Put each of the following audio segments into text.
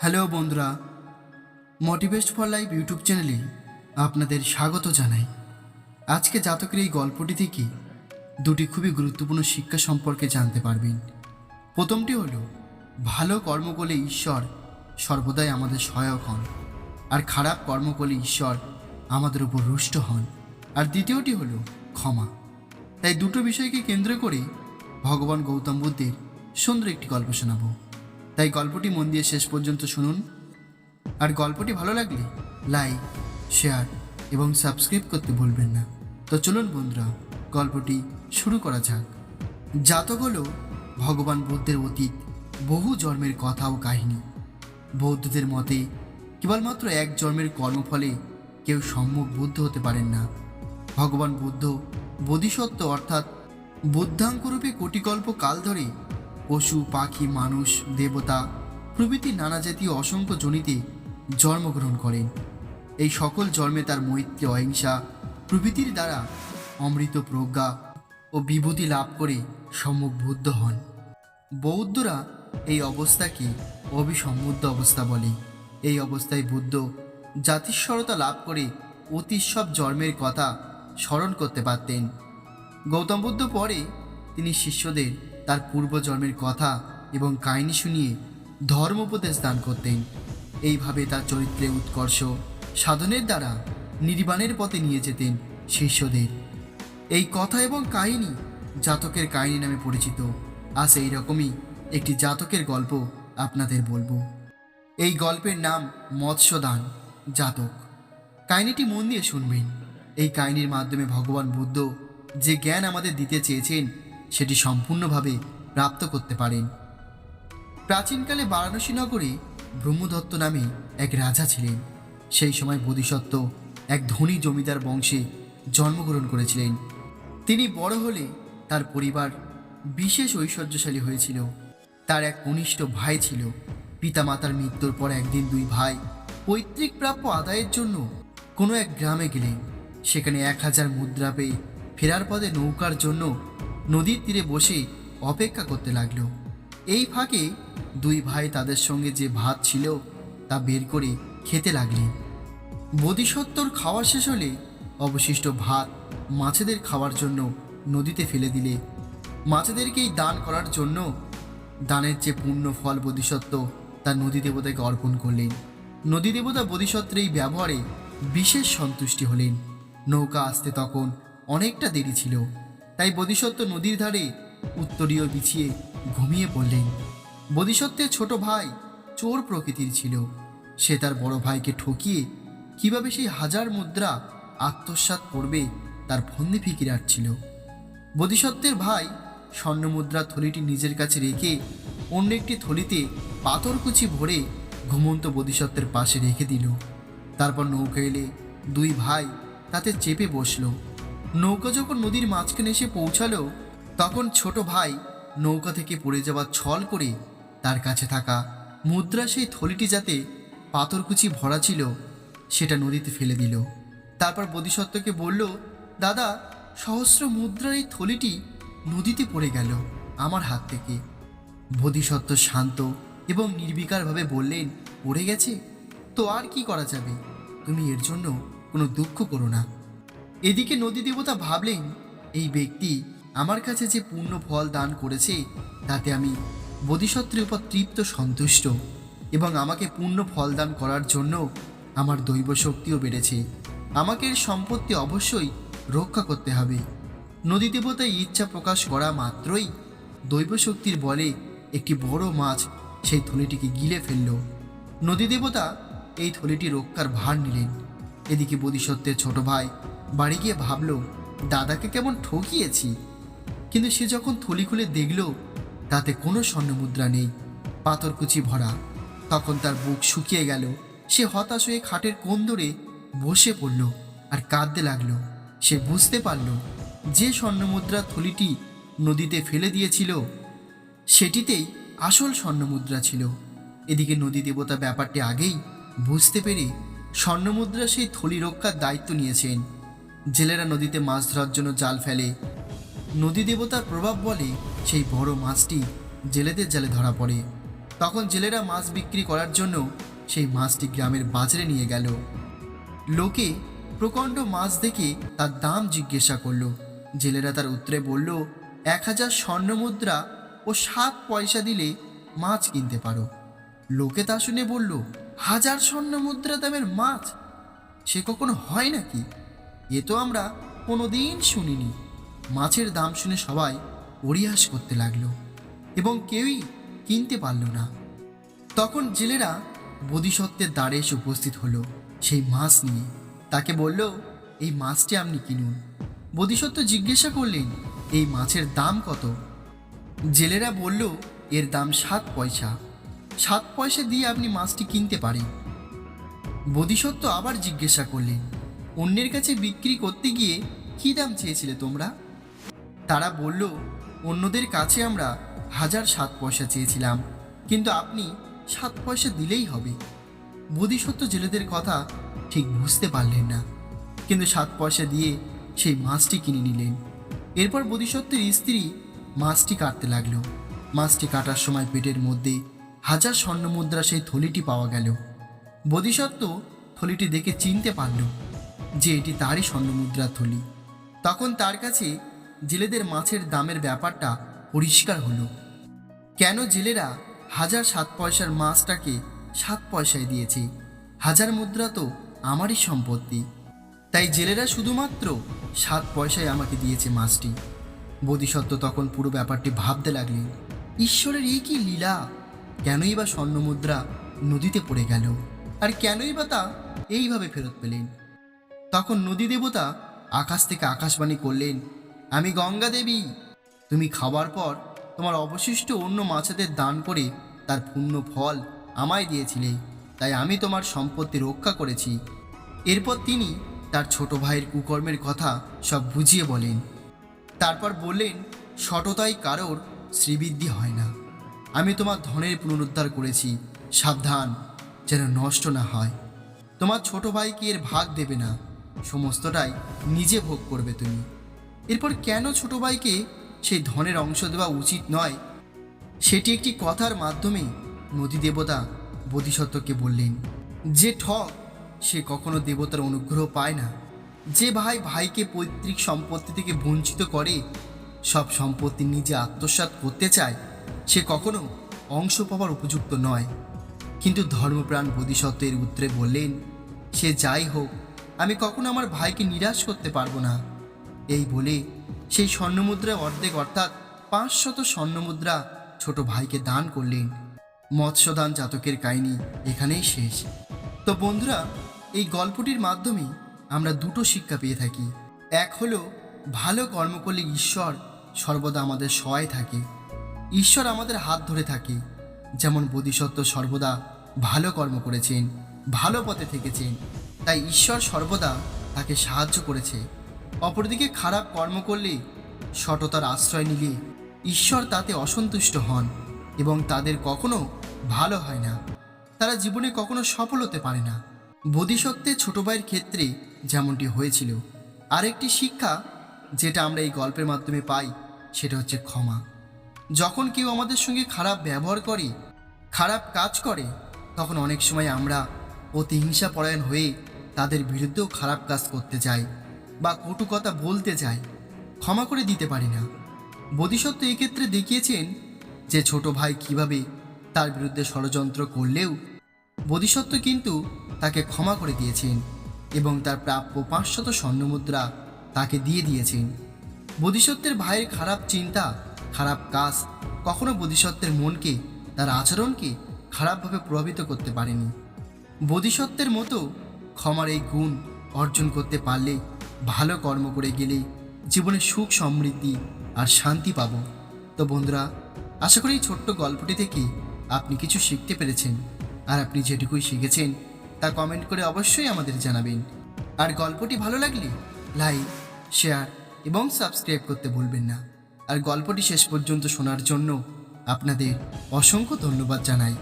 Hello বন্ধুরা মোটিভেস্ট for life YouTube চ্যানেলে আপনাদের স্বাগত জানাই। আজকে জাতকের এই গল্পটি থেকে দুটি খুবই গুরুত্বপূর্ণ শিক্ষা সম্পর্কে জানতে পারবেন। প্রথমটি হলো, ভালো কর্ম করলে ঈশ্বর সর্বদাই আমাদের সহায়ক হন, আর খারাপ কর্ম করলে ঈশ্বর আমাদের উপর রুষ্ট হন। আর দ্বিতীয়টি হলো, ক্ষমা। তাই দুটো বিষয়কে কেন্দ্র করে ভগবান গৌতম বুদ্ধের সুন্দর একটি গল্প শোনাবো। তাই গল্পটি মন দিয়ে শেষ পর্যন্ত শুনুন। আর গল্পটি ভালো লাগলে লাইক, শেয়ার এবং সাবস্ক্রাইব করতে ভুলবেন না। তো চলুন বন্ধুরা, গল্পটি শুরু করা যাক। জাতক হলো ভগবান বুদ্ধের অতীত, বহু জন্মের কথা ও কাহিনী। বৌদ্ধদের মতে, কেবলমাত্র এক জন্মের কর্মফলে কেউ সম্মুখ বুদ্ধ হতে পারেন না। ভগবান বুদ্ধ বোধিসত্ত্ব অর্থাৎ বুদ্ধাঙ্করূপে কোটিকল্প কাল ধরে পশু, পাখি, মানুষ, দেবতা প্রভৃতি নানা জাতীয় অসংখ্য জনিতে জন্মগ্রহণ করেন। এই সকল জন্মে তার মৈত্রী অহিংসা প্রভৃতির দ্বারা অমৃত প্রজ্ঞা ও বিভূতি লাভ করে সম্মুখ বুদ্ধ হন। বৌদ্ধরা এই অবস্থাকে অভিসম্বুদ্ধ অবস্থা বলে। এই অবস্থায় বুদ্ধ জাতিস্বরতা লাভ করে অতি সব জন্মের কথা স্মরণ করতে পারতেন। গৌতম বুদ্ধ পরে তিনি শিষ্যদের তার পূর্বজন্মের কথা এবং কাহিনী শুনিয়ে ধর্ম উপদেশ দান করতেন। এইভাবে তার চরিত্রে উৎকর্ষ সাধনের দ্বারা নির্বাণের পথে নিয়ে যেতেন শিষ্যদের। এই কথা এবং কাহিনী জাতকের কাহিনী নামে পরিচিত। আজ এই রকমই একটি জাতকের গল্প আপনাদের বলব। এই গল্পের নাম মৎস্যদান, জাতক। কাহিনীটি মন দিয়ে শুনবেন। এই কাহিনীর মাধ্যমে ভগবান বুদ্ধ যে জ্ঞান আমাদের দিতে চেয়েছেন সেটি সম্পূর্ণভাবে প্রাপ্ত করতে পারেন। প্রাচীনকালে বারাণসী নগরে ব্রহ্মদত্ত নামে এক রাজা ছিলেন। সেই সময় বোধিসত্ত্ব এক ধনী জমিদার বংশে জন্মগ্রহণ করেছিলেন। তিনি বড় হলে তার পরিবার বিশেষ ঐশ্বর্যশালী হয়েছিল। তার এক কনিষ্ঠ ভাই ছিল। পিতামাতার মৃত্যুর পর একদিন দুই ভাই পৈতৃক প্রাপ্য আদায়ের জন্য কোনো এক গ্রামে গেলেন। সেখানে এক হাজার মুদ্রা পেয়ে ফেরার পথে নৌকার জন্য নদীর তীরে বসে অপেক্ষা করতে লাগল। এই ফাঁকে দুই ভাই তাদের সঙ্গে যে ভাত ছিল তা বের করে খেতে লাগলেন বোধিসত্ত্বর খাওয়া শেষ হলে অবশিষ্ট ভাত মাছেদের খাওয়ার জন্য নদীতে ফেলে দিলে। মাছেদেরকেই দান করার জন্য দানের যে পূর্ণ ফল বোধিসত্ত্ব তা নদী দেবতাকে অর্পণ করলেন। নদী দেবতা বোধিসত্ত্বের এই ব্যবহারে বিশেষ সন্তুষ্টি হলেন। নৌকা আসতে তখন অনেকটা দেরি ছিল। তাই বোধিসত্ত্ব নদীর ধারে উত্তরীয় বিছিয়ে ঘুমিয়ে পড়লেন। বোধিসত্ত্বের ছোট ভাই চোর প্রকৃতির ছিল। সে তার বড় ভাইকে ঠকিয়ে কীভাবে সেই হাজার মুদ্রা আত্মসাৎ করবে তার ফন্দি ফিকিরার ছিল। বোধিসত্ত্বের ভাই স্বর্ণ স্বর্ণমুদ্রা থলিটি নিজের কাছে রেখে অন্য একটি থলিতে পাথরকুচি ভরে ঘুমন্ত বোধিসত্ত্বের পাশে রেখে দিল। তারপর নৌকা এলে দুই ভাই তাতে চেপে বসল। নৌকা যখন নদীর মাঝখানে এসে পৌঁছালো, তখন ছোট ভাই নৌকা থেকে পড়ে যাওয়ার ছল করে তার কাছে থাকা মুদ্রা সেই থলিটি যাতে পাথরকুচি ভরা ছিল, সেটা নদীতে ফেলে দিল। তারপর বোধিসত্ত্বকে বলল, দাদা, সহস্র মুদ্রার এই থলিটি নদীতে পড়ে গেল আমার হাত থেকে। বোধিসত্ত্ব শান্ত এবং নির্বিকারভাবে বললেন, পড়ে গেছে? তো আর কি করা যাবে? তুমি এর জন্য কোনো দুঃখ করো না। এদিকে নদী দেবতা ভাবলেন, এই ব্যক্তি আমার কাছে যে পূর্ণ ফল দান করেছে, তাতে আমি বোধিসত্ত্বের উপর তৃপ্ত, সন্তুষ্ট এবং আমাকে পূর্ণ ফল দান করার জন্য আমার দৈব শক্তিও বেড়েছে। আমাকে এর সম্পত্তি অবশ্যই রক্ষা করতে হবে। নদী দেবতা এই ইচ্ছা প্রকাশ করা মাত্রই দৈব শক্তির বলে একটি বড় মাছ সেই থলিটিকে গিলে ফেলল। নদী দেবতা এই থলিটি রক্ষার ভার নিলেন। এদিকে বোধিসত্ত্বের ছোট ভাই বাড়ি গিয়ে ভাবল, দাদাকে কেমন ঠকিয়েছি? কিন্তু সে যখন থলি খুলে দেখল, তাতে কোনো স্বর্ণমুদ্রা নেই, পাথরকুচি ভরা। তখন তার বুক শুকিয়ে গেল। সে হতাশ হয়ে খাটের কোণ ধরে বসে পড়ল আর কাঁদতে লাগল। সে বুঝতে পারল, যে স্বর্ণমুদ্রা থলিটি নদীতে ফেলে দিয়েছিল, সেটিতেই আসল স্বর্ণমুদ্রা ছিল। এদিকে নদী দেবতা ব্যাপারটি আগেই বুঝতে পেরে স্বর্ণমুদ্রা সেই থলি রক্ষার দায়িত্ব নিয়েছেন। জেলেরা নদীতে মাছ ধরার জন্য জাল ফেলে। নদী দেবতার প্রভাব বলে সেই বড় মাছটি জেলেদের জালে ধরা পড়ে। তখন জেলেরা মাছ বিক্রি করার জন্য সেই মাছটি গ্রামের বাজারে নিয়ে গেল। লোকে প্রকাণ্ড মাছ দেখে তার দাম জিজ্ঞাসা করল। জেলেরা তার উত্তরে বলল, এক হাজার স্বর্ণমুদ্রা ও সাত পয়সা দিলে মাছ কিনতে পারো। লোকে তা শুনে বলল, হাজার স্বর্ণমুদ্রা দামের মাছ? সে কখনো হয় নাকি? এ তো আমরা কোনোদিন শুনিনি। মাছের দাম শুনে সবাই পরিহাস করতে লাগল এবং কেউই কিনতে পারল না। তখন জেলেরা বোধিসত্ত্বের দ্বারে এসে উপস্থিত হলো সেই মাছ নিয়ে। তাকে বলল, এই মাছটি আপনি কিনুন। বোধিসত্ত্ব জিজ্ঞাসা করলেন, এই মাছের দাম কত? জেলেরা বলল, এর দাম সাত পয়সা। সাত পয়সা দিয়ে আপনি মাছটি কিনতে পারেন। বোধিসত্ত্ব আবার জিজ্ঞাসা করলেন অন্যের কাছে বিক্রি করতে গিয়ে কী দাম চেয়েছিলে তোমরা? তারা বলল, অন্যদের কাছে আমরা হাজার সাত পয়সা চেয়েছিলাম, কিন্তু আপনি সাত পয়সা দিলেই হবে। বোধিসত্ত্ব জেলেদের কথা ঠিক বুঝতে পারলেন না, কিন্তু সাত পয়সা দিয়ে সেই মাছটি কিনে নিলেন। এরপর বোধিসত্ত্বের স্ত্রী মাছটি কাটতে লাগল। মাছটি কাটার সময় পেটের মধ্যে হাজার স্বর্ণমুদ্রা সেই থলিটি পাওয়া গেল। বোধিসত্ত্ব থলিটি দেখে চিনতে পারল যে এটি তারই স্বর্ণমুদ্রার থলি তখন তার কাছে জেলেদের মাছের দামের ব্যাপারটা পরিষ্কার হলো। কেন জেলেরা হাজার সাত পয়সার মাছটাকে সাত পয়সায় দিয়েছে? হাজার মুদ্রা তো আমারই সম্পত্তি। তাই জেলেরা শুধুমাত্র সাত পয়সায় আমাকে দিয়েছে মাছটি। বোধিসত্ত্ব তখন পুরো ব্যাপারটি ভাবতে লাগলেন, ঈশ্বরের এই কি লীলা? কেনই বা স্বর্ণমুদ্রা নদীতে পড়ে গেল? আর কেনই বা তা এইভাবে ফেরত পেলেন? তখন নদী দেবতা আকাশ থেকে আকাশবাণী করলেন, আমি গঙ্গা দেবী। তুমি খাবার পর তোমার অবশিষ্ট অন্য মাছেদের দান করে তার পূর্ণ ফল আমায় দিয়েছিলে। তাই আমি তোমার সম্পত্তি রক্ষা করেছি। এরপর তিনি তার ছোট ভাইয়ের কুকর্মের কথা সব বুঝিয়ে বলেন। তারপর বললেন, সততাই কারোর শ্রীবৃদ্ধি হয় না। আমি তোমার ধনের পুনরুদ্ধার করেছি। সাবধান, যেন নষ্ট না হয়। তোমার ছোট ভাইকে এর ভাগ দেবে না? সমস্তটাই নিজে ভোগ করবে তুমি। এরপর কেন ছোট ভাইকে সেই ধনের অংশ দেওয়া উচিত নয়? সেটি একটি কথার মাধ্যমে নদী দেবতা বোধিসত্ত্বকে বললেন, যে ঠক সে কখনো দেবতার অনুগ্রহ পায় না। যে ভাই ভাইকে পৈতৃক সম্পত্তি থেকে বঞ্চিত করে, সব সম্পত্তি নিজে আত্মসাৎ করতে চায়, সে কখনো অংশ পাওয়ার উপযুক্ত নয়। কিন্তু ধর্মপ্রাণ বোধিসত্ত্বের উত্তরে বললেন, সে যাই হোক আমি কখনো আমার ভাইকে নিরাশ করতে পারব না। এই বলে সেই স্বর্ণমুদ্রা অর্ধেক অর্থাৎ পাঁচশত স্বর্ণমুদ্রা ছোট ভাইকে দান করলেন। মৎস্যদান জাতকের কাহিনী এখানেই শেষ। তো বন্ধুরা, এই গল্পটির মাধ্যমে আমরা দুটো শিক্ষা পেয়ে থাকি। এক হলো, ভালো কর্ম করলে ঈশ্বর সর্বদা আমাদের সহায় থাকে। ঈশ্বর আমাদের হাত ধরে থাকে। যেমন বোধিসত্ত্ব সর্বদা ভালো কর্ম করেছেন, ভালো পথে থেকেছেন। তাই ঈশ্বর সর্বদা তাকে সাহায্য করেছে। অপরদিকে খারাপ কর্ম করলে সততার আশ্রয় নিলে ঈশ্বর তাতে অসন্তুষ্ট হন এবং তাদের কখনো ভালো হয় না। তারা জীবনে কখনো সফল হতে পারে না। বোধিসত্ত্বের ছোট ভাইয়ের ক্ষেত্রে যেমনটি হয়েছিল, আরেকটি শিক্ষা যেটা আমরা এই গল্পের মাধ্যমে পাই, সেটা হচ্ছে ক্ষমা। যখন কেউ আমাদের সঙ্গে খারাপ ব্যবহার করে, খারাপ কাজ করে, তখন অনেক সময় আমরা প্রতিহিংসা পরায়ণ হয়ে তাদের বিরুদ্ধেও খারাপ কাজ করতে যাই বা কটু কথা বলতে যাই ক্ষমা করে দিতে পারি না। বোধিসত্ত্ব এক্ষেত্রে দেখিয়েছেন যে ছোট ভাই কীভাবে তার বিরুদ্ধে ষড়যন্ত্র করলেও বোধিসত্ত্ব কিন্তু তাকে ক্ষমা করে দিয়েছেন এবং তার প্রাপ্য পাঁচশত স্বর্ণমুদ্রা তাকে দিয়ে দিয়েছেন। বোধিসত্ত্বের ভাইয়ের খারাপ চিন্তা, খারাপ কাজ কখনো বোধিসত্ত্বের মনকে, তার আচরণকে খারাপভাবে প্রভাবিত করতে পারেনি। বোধিসত্ত্বের মতো ক্ষমার এই গুণ অর্জন করতে পারলে ভালো কর্ম করে গেলে জীবনে সুখ, সমৃদ্ধি আর শান্তি পাব। তো বন্ধুরা, আশা করি এই ছোট্ট গল্পটি থেকে আপনি কিছু শিখতে পেরেছেন। আর আপনি যেটুকুই শিখেছেন, তা কমেন্ট করে অবশ্যই আমাদের জানাবেন। আর গল্পটি ভালো লাগলে লাইক শেয়ার এবং সাবস্ক্রাইব করতে ভুলবেন না। আর গল্পটি শেষ পর্যন্ত শোনার জন্য আপনাদের অসংখ্য ধন্যবাদ জানাই।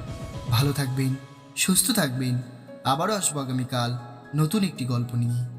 ভালো থাকবেন, সুস্থ থাকবেন। আবারও আসব আগামীকাল নতুন একটি গল্প নিয়ে।